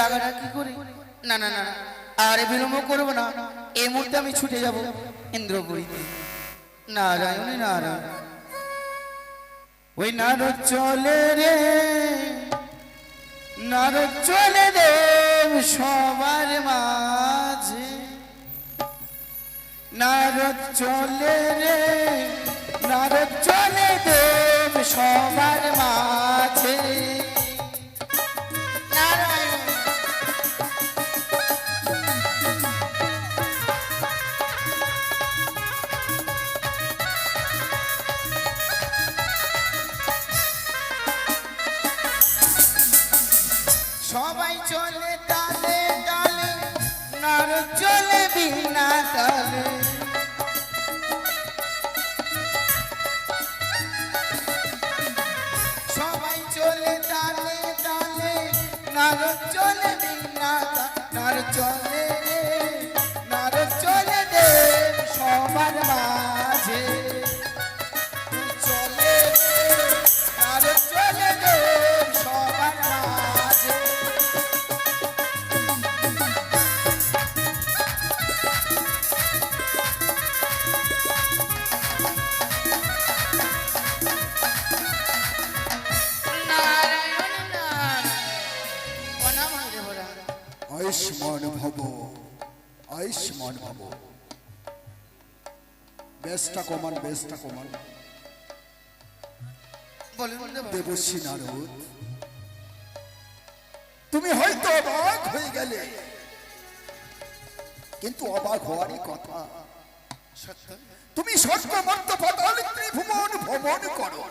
টাকাটা কি করি? না না না বিলম্ব না। এই মুহূর্তে আমি ছুটে যাব ইন্দ্রপুরীতে। নারায়ণ নারায়ণ। ওই চলে রে চলে দেব সবার মাঝে। নারদ চলে রে, নারদ চলে দেব সবার ಯಾರ বেশটা কমান। বলুন দেবশ্রী নারদ তুমি হয়তো অবাক হয়ে গেলে। কিন্তু অবাক হওয়ারই কথা তুমি স্বর্গ মর্ত পাতাল ত্রিভুবন ভ্রমণ করো।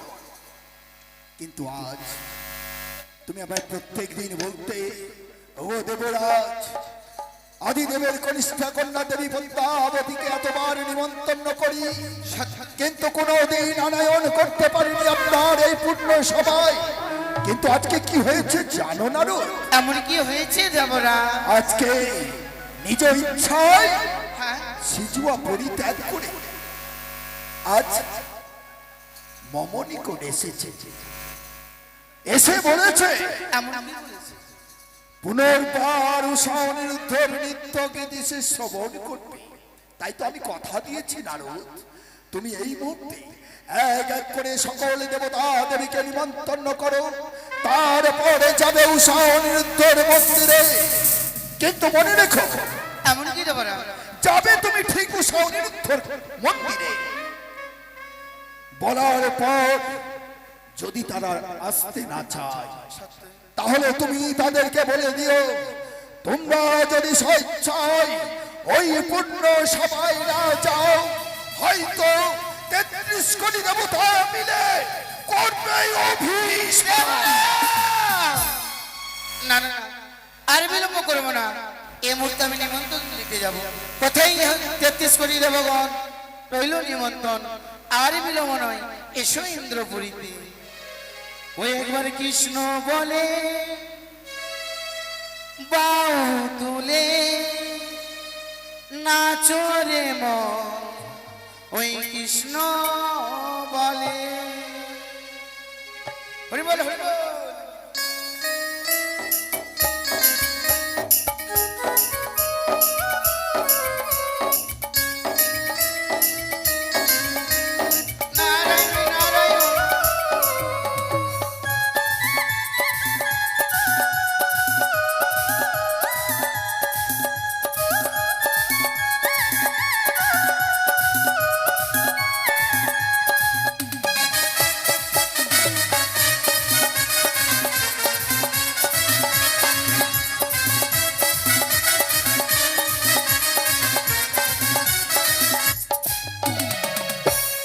কিন্তু আজ তুমি আমায় প্রত্যেক দিন বলতে ও দেবরাজ আদিদেবের কনিষ্ঠা কন্যা দেবী পদ্মাবতীকে এতবার নিমন্ত্রণ করি। কিন্তু কোনো দিন আনায়ন করতে পারিনি আপনার এই পূর্ণ সবাই কিন্তু আজকে কি হয়েছে জানো না রো এমন কি হয়েছে দেবরা? আজকে নিজ ইচ্ছায় হ্যাঁ। সিজুয়া পরিত্যাগ করে আজ মমনি করে এসেছে। এসে বলেছে পুনর্বার উষা অনিরুদ্ধের নিত্য গীতি শ্রবণ করবে। তাই তো আমি কথা দিয়েছি নারদ তুমি এই মুহূর্তে এক এক করে সকল দেবতা দেবীকে নিমন্ত্রণ করো। তারপরে যাবে উষা অনিরুদ্ধের মন্দিরে। কিন্তু মনে রেখো এমন কি যাবে তুমি ঠিক উষা অনিরুদ্ধের মন্দিরে। বলার পর যদি তারা আসতে না চায় তাহলে তুমি তাদেরকে বলে দিও তোমরা যদি স্বেচ্ছায় ওই পূর্ণ সবাই না যাও হয়তো তেত্রিশ কোটি দেবতা মিলে করবে না না আর বিলম্ব করব না। এই মুহূর্তে আমি নিমন্ত্রণ দিতে যাব। কোথায় তেত্রিশ কোটি দেবগণ? রইল নিমন্ত্রণ। আর বিলম্ব নয়, এসো ইন্দ্রপুরীতে। ওই একবার কৃষ্ণ বলে বাউ তুলে নাচরে ম ওই কৃষ্ণ বলে। হরি বল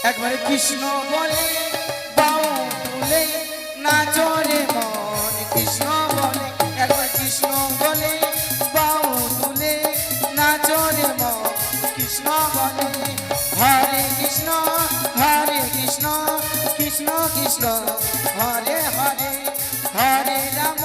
একবারে কৃষ্ণ বলে বাউ তুলে নাচরে মন। কৃষ্ণ বলে, একবার কৃষ্ণ বলে বাউ তুলে নাচরে মন। কৃষ্ণ বলে, হরে কৃষ্ণ হরে কৃষ্ণ কৃষ্ণ কৃষ্ণ, হরে হরে হরে রাম।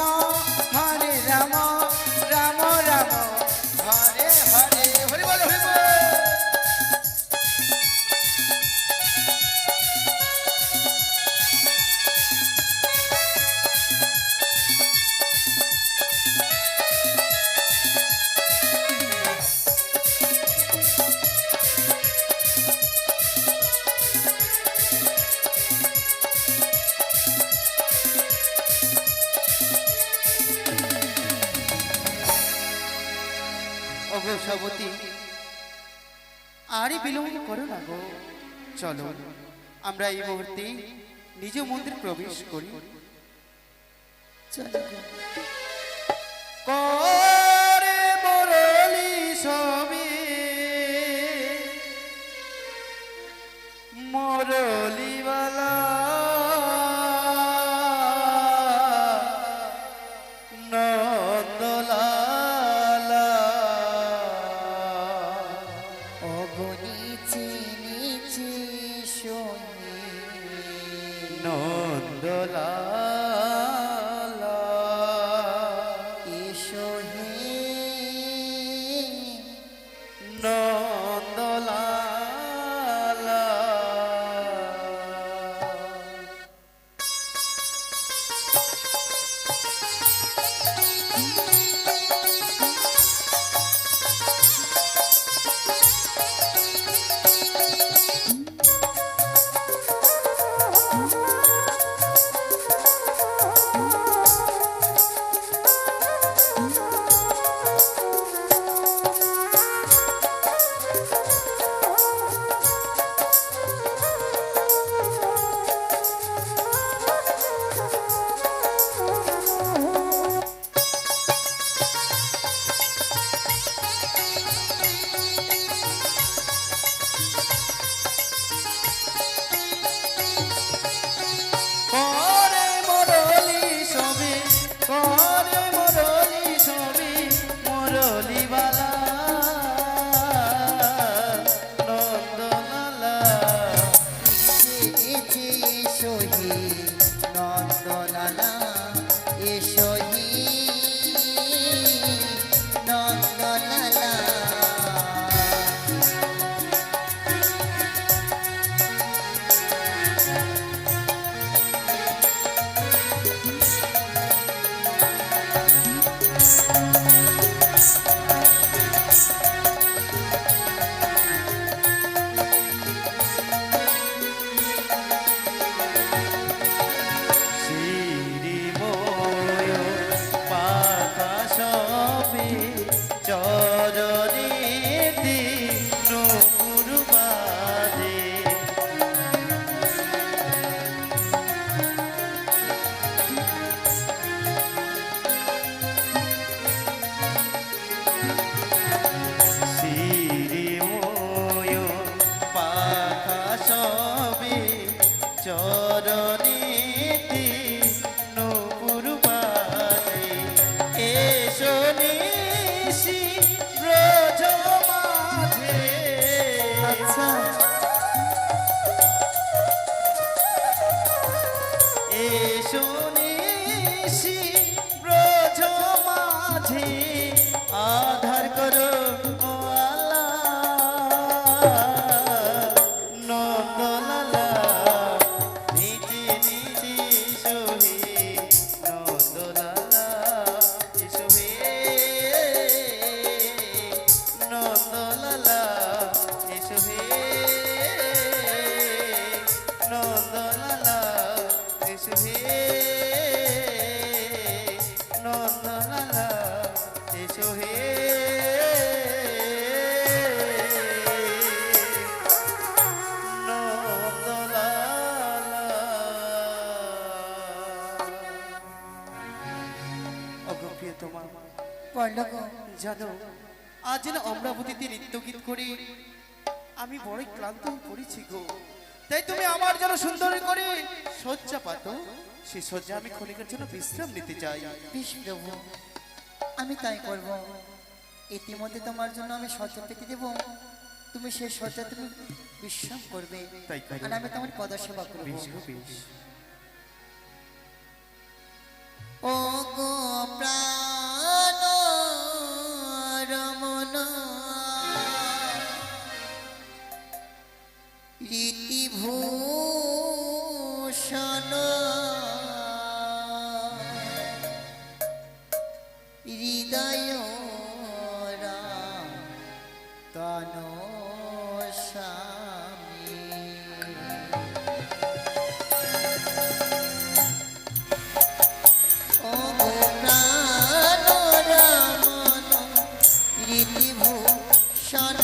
সবতী আরে বিলম্ব করো না গো। চলো, আমরা এই মুহূর্তে নিজ মন্দির প্রবেশ করি। চলো। করে বরলি সবে এসো হে করে আমি বড়ই ক্লান্ত পড়েছি গো। তাই তুমি আমার জন্য সুন্দর করে শয্যা পাতো। সেই শয্যা আমি ক্ষণিকের জন্য বিশ্রাম নিতে চাই। বেশ প্রভু আমি তাই করব। ইতিমধ্যে তোমার জন্য আমি সজ্জা পেতে দেব। তুমি সেই সজ্জা তুমি বিশ্রাম করবে। তাই করো। আর আমি তোমার পদসেবা করব। বেশ বেশ। ও বিভূষণ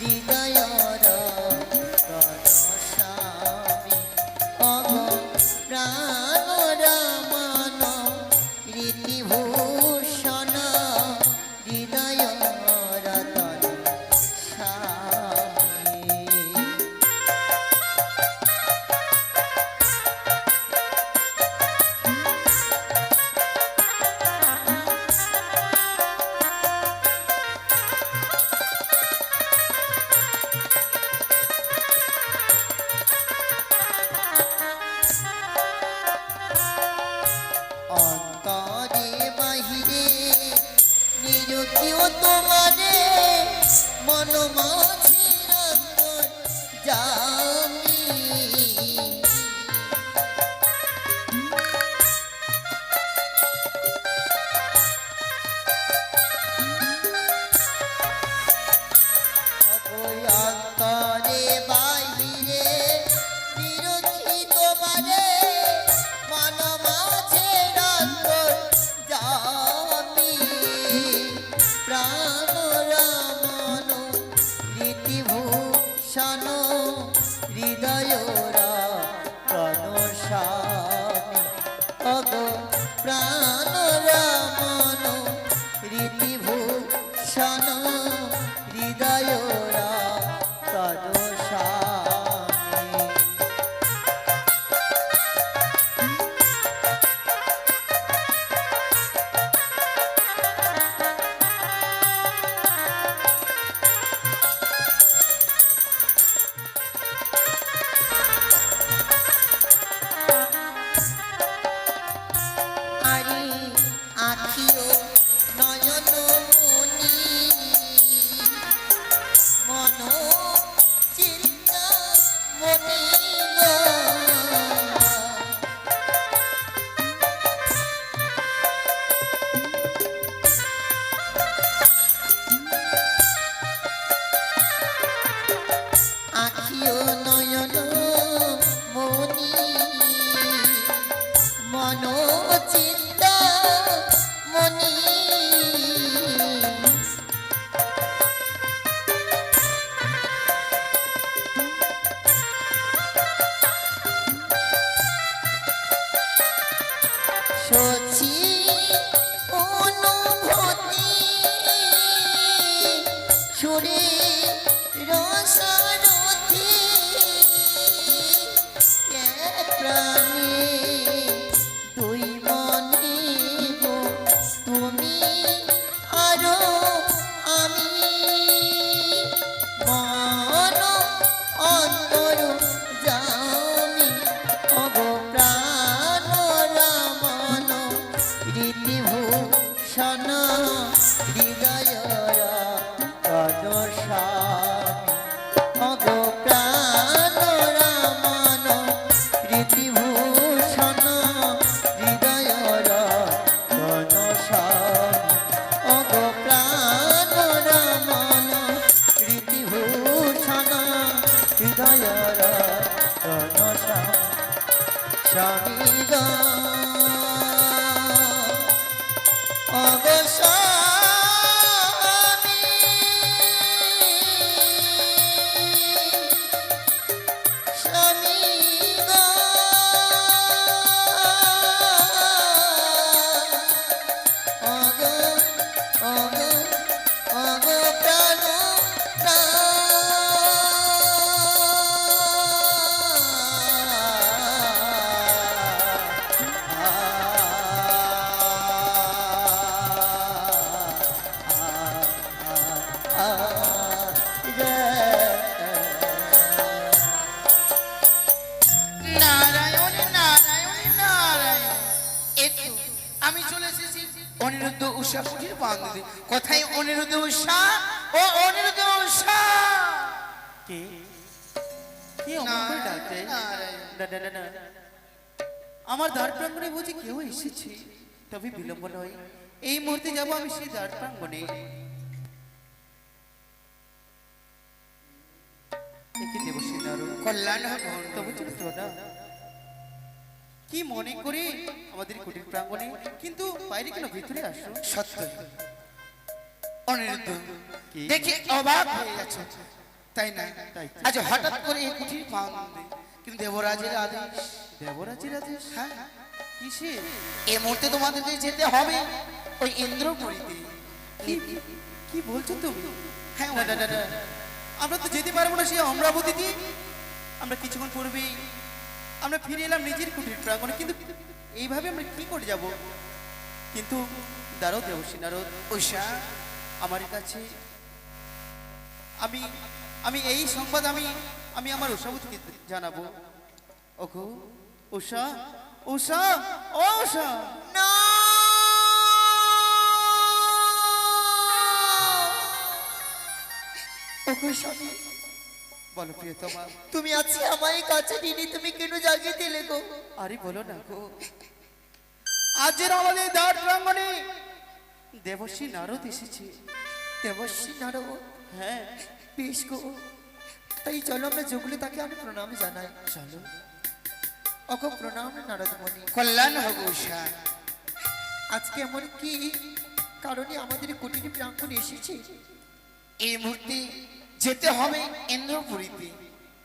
হৃদয় Tô উষা কুটির বান্ধবী কোথায় অনিরুদ্ধ উষা ও অনিরুদ্ধ উষা। কে? কে অমন করে না আমার দ্বার প্রাঙ্গণে বুঝি কেউ এসেছে। তবে বিলম্ব নয়। এই মুহূর্তে যাব আমি সেই দ্বার প্রাঙ্গণে কল্যাণ হোক তবু চরিত্র না কি মনে করে আমাদের কুটির প্রাঙ্গণে কিন্তু বাইরে কেন ভিতরে আসো? সত্য। অনিরুদ্ধ দেখে অবাক হয়ে গেছে। তাই না? আজ হঠাৎ করে এই বান্ধবী কিন্তু দেবরাজের আদেশ। দেবরাজের আদেশ? হ্যাঁ কিসে এই মুহূর্তে তোমাদেরকে যেতে হবে ওই ইন্দ্রপুরীতে কি বলছো তুমি? হ্যাঁ আমরা তো যেতে পারব না সেই অমরাবতীতে আমরা কিছুক্ষণ পূর্বেই আমরা ফিরে এলাম নিজের কুটির প্রাঙ্গণে, কিন্তু এইভাবে আমরা কি করে যাব? কিন্তু দাঁড়ো দেবসী নারদ উষা আমার কাছে আমি আমি এই সংবাদ আমি আমি আমার উষাবতীকে জানাব। ওগো উষা উষা ও উষা না স্বামী। বলো প্রিয়তমা। তুমি আছি আমায় কাছে নিনি তুমি কেন জাগিয়ে দিলে গো? আরে বলো না গো। আজের আমাদের দ্বার প্রাঙ্গণে দেবশ্রী নারদ এসেছে। দেবশ্রী নারদ? হ্যাঁ। বেশ গো। তাই চলো আমরা যোগলে তাকে আমি প্রণাম জানাই। চলো। অগ প্রণাম নারদ নারদমণি। কল্যাণ হোক উষা আজকে এমন কি কারণে আমাদের কুটির প্রাঙ্গণে এসেছে? এই মুহূর্তে যেতে হবে ইন্দ্রপুরীতে।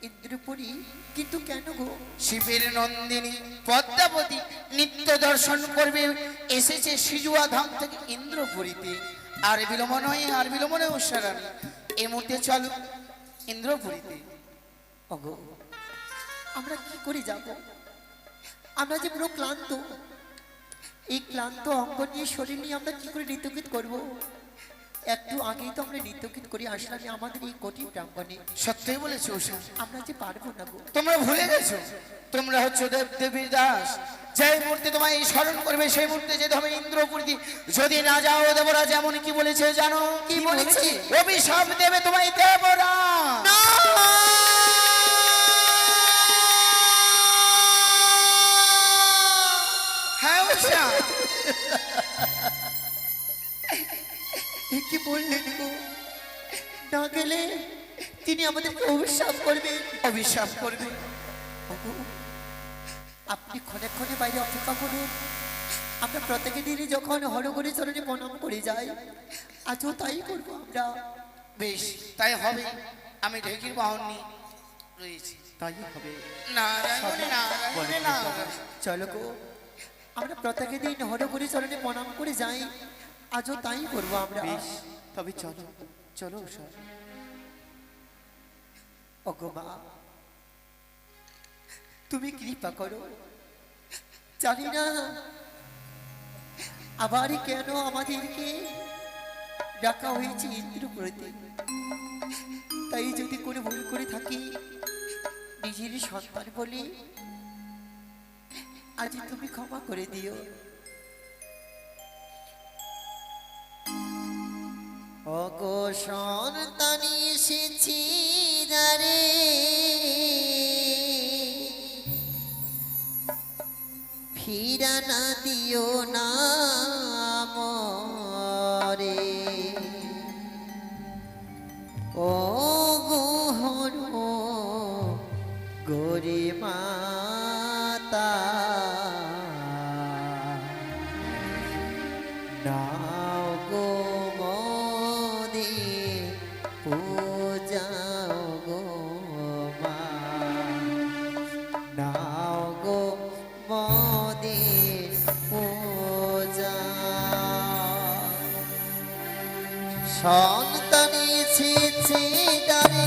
ইন্দ্রপুরী? কিন্তু কেন গো? শিবের নন্দিনী পদ্মাবতী নিত্য দর্শন করবে। এসেছে সিজুয়া ধাম থেকে ইন্দ্রপুরীতে। আর বিলম্ব নয় আর বিলম্ব নয় উষারানী। এ মুহূর্তে চলো ইন্দ্রপুরীতে। অগ আমরা কি করে যাব? আমরা যে পুরো ক্লান্ত। এই ক্লান্ত অঙ্গ নিয়ে শরীর নিয়ে আমরা কি করে নৃত্যগীত করব? একটু আগেই তো আমরা নৃত্যগীত করে আসলাম আমাদের এই কঠিন প্রাঙ্গণে। সত্যই বলেছ উষা আমরা যে পারব না গো। তোমরা ভুলে গেছো? তোমরা হচ্ছে দেব দেবীর দাস। যে মুহূর্তে তোমায় স্মরণ করবে সেই মুহূর্তে যেতে হবে ইন্দ্রপুরীতে। যদি না যাও দেবরা যেমন কি বলেছে জানো? কি বলেছে? অভিশাপ দেবে তোমায় দেবরা। হ্যাঁ কি বললেন গো না গেলে তিনি আমাদেরকে অভিশাপ করবেন। অভিশাপ করবে আপনি ক্ষণে ক্ষণে বাইরে অপেক্ষা করুন। আমরা প্রত্যেকে দিনই যখন হরগরি চরণে প্রণাম করে যাই আজও তাই করব আমরা। বেশ তাই হবে। আমি ঢেকির বাহন নিয়ে রয়েছি। তাই হবে। না না না চলো গো আমরা প্রত্যেকে দিন হরগরি চরণে প্রণাম করে যাই। আজও তাই করব আমরা? বেশ তবে চলো চলো ওগো মা তুমি কৃপা করো। জানি না আবার কেন আমাদেরকে ডাকা হয়েছে ইন্দ্রপুরীতে তাই যদি কোনো ভুল করে থাকি নিজের সন্তান বলে আজ তুমি ক্ষমা করে দিও। অগো সন্তানি এসেছি রে। ফিরা না দিও না মরে। ও গোহর গরি মাতা ছিছি দারে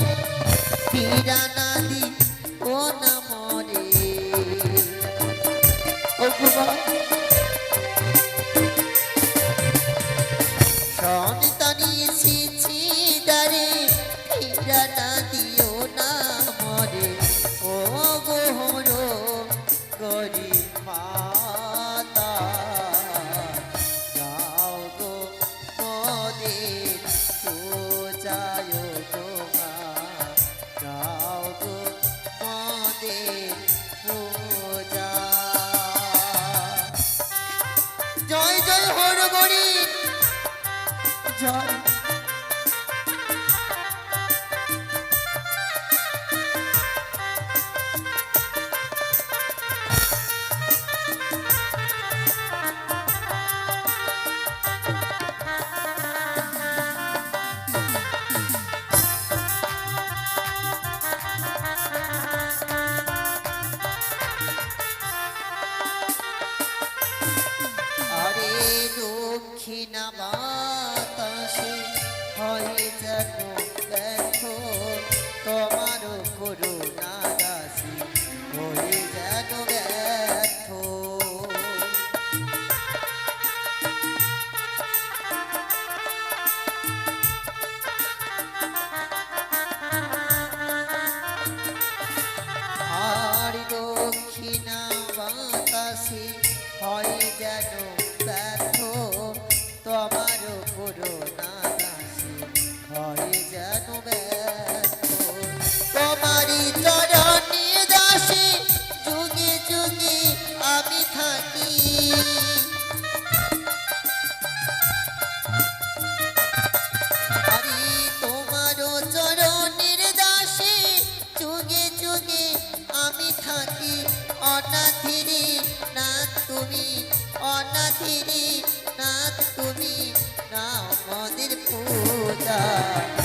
puta.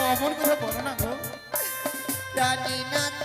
অমন কথা বলো না গো। জানি নাতি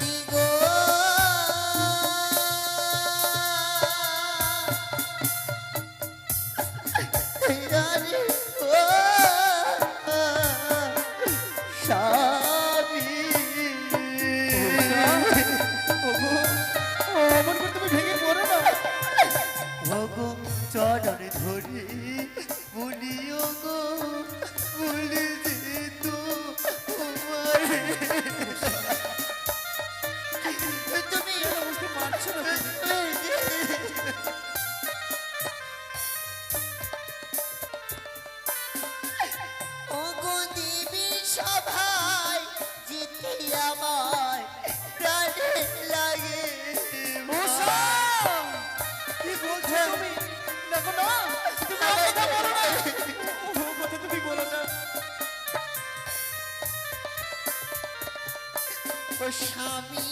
স্বামী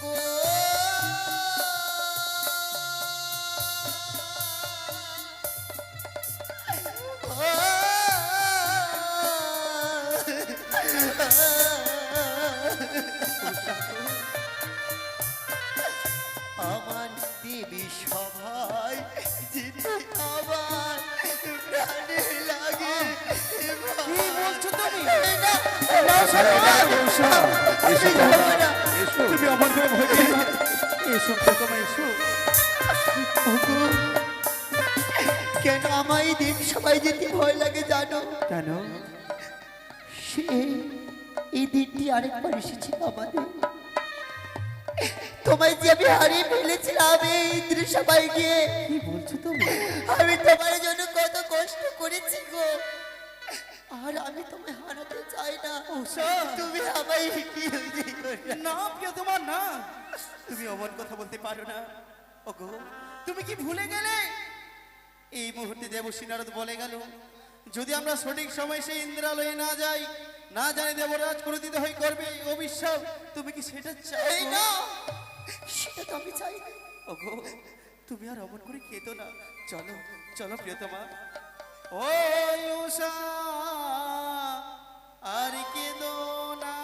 গো আমার দেবী সভায় যেতে আমার প্রাণে লাগে কি বলছো তুমি কেন আমার এই দিন সবাই যেতে ভয় লাগে জানো? কেন সে এই দিনটি আরেকবার এসেছিল আমাদের তোমায় যে আমি হারিয়ে ফেলেছিলাম, এই সবাই গিয়ে কি বলছো তুমি আমি তোমার জন্য কত কষ্ট করেছি গো। আর আমি তোমায় হারাতে চাই না। তুমি আমায় কি না প্রিয় তোমার না। তুমি অমন কথা বলতে পারো না। ওগো তুমি কি ভুলে গেলে? এই মুহূর্তে দেবশ্রী নারদ বলে গেল যদি আমরা সঠিক সময় সেই ইন্দ্রালয়ে না যাই না জানি দেবরাজ করে দিতে হয় করবে অবিশ্বাস। তুমি কি সেটা চাই না? সেটা তো আমি চাই ওগো তুমি আর অমন করে খেতো না। চলো চলো প্রিয়তমা। ও উষা আর কেদো না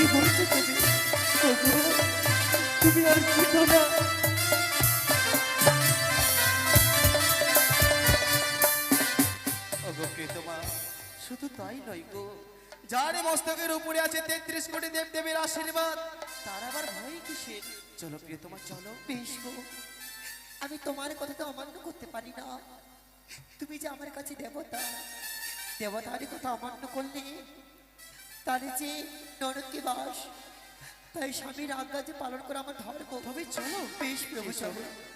কি বলছো তুমি? তুমি আর কেঁদো না। শুধু তাই নয় গো যার মস্তকের উপরে আছে তেত্রিশ কোটি দেব দেবের আশীর্বাদ তার আবার ভয় কিসের? চলো প্রিয়তমা চলো। বেশ গো আমি তোমার কথা তো অমান্য করতে পারি না। তুমি যে আমার কাছে দেবতা দেবতার কথা অমান্য করলে তার যে নরকে বাস তাই স্বামীর আজ্ঞা যে পালন করা আমার ধর্ম। তবে চলো। বেশ প্রভু চলো।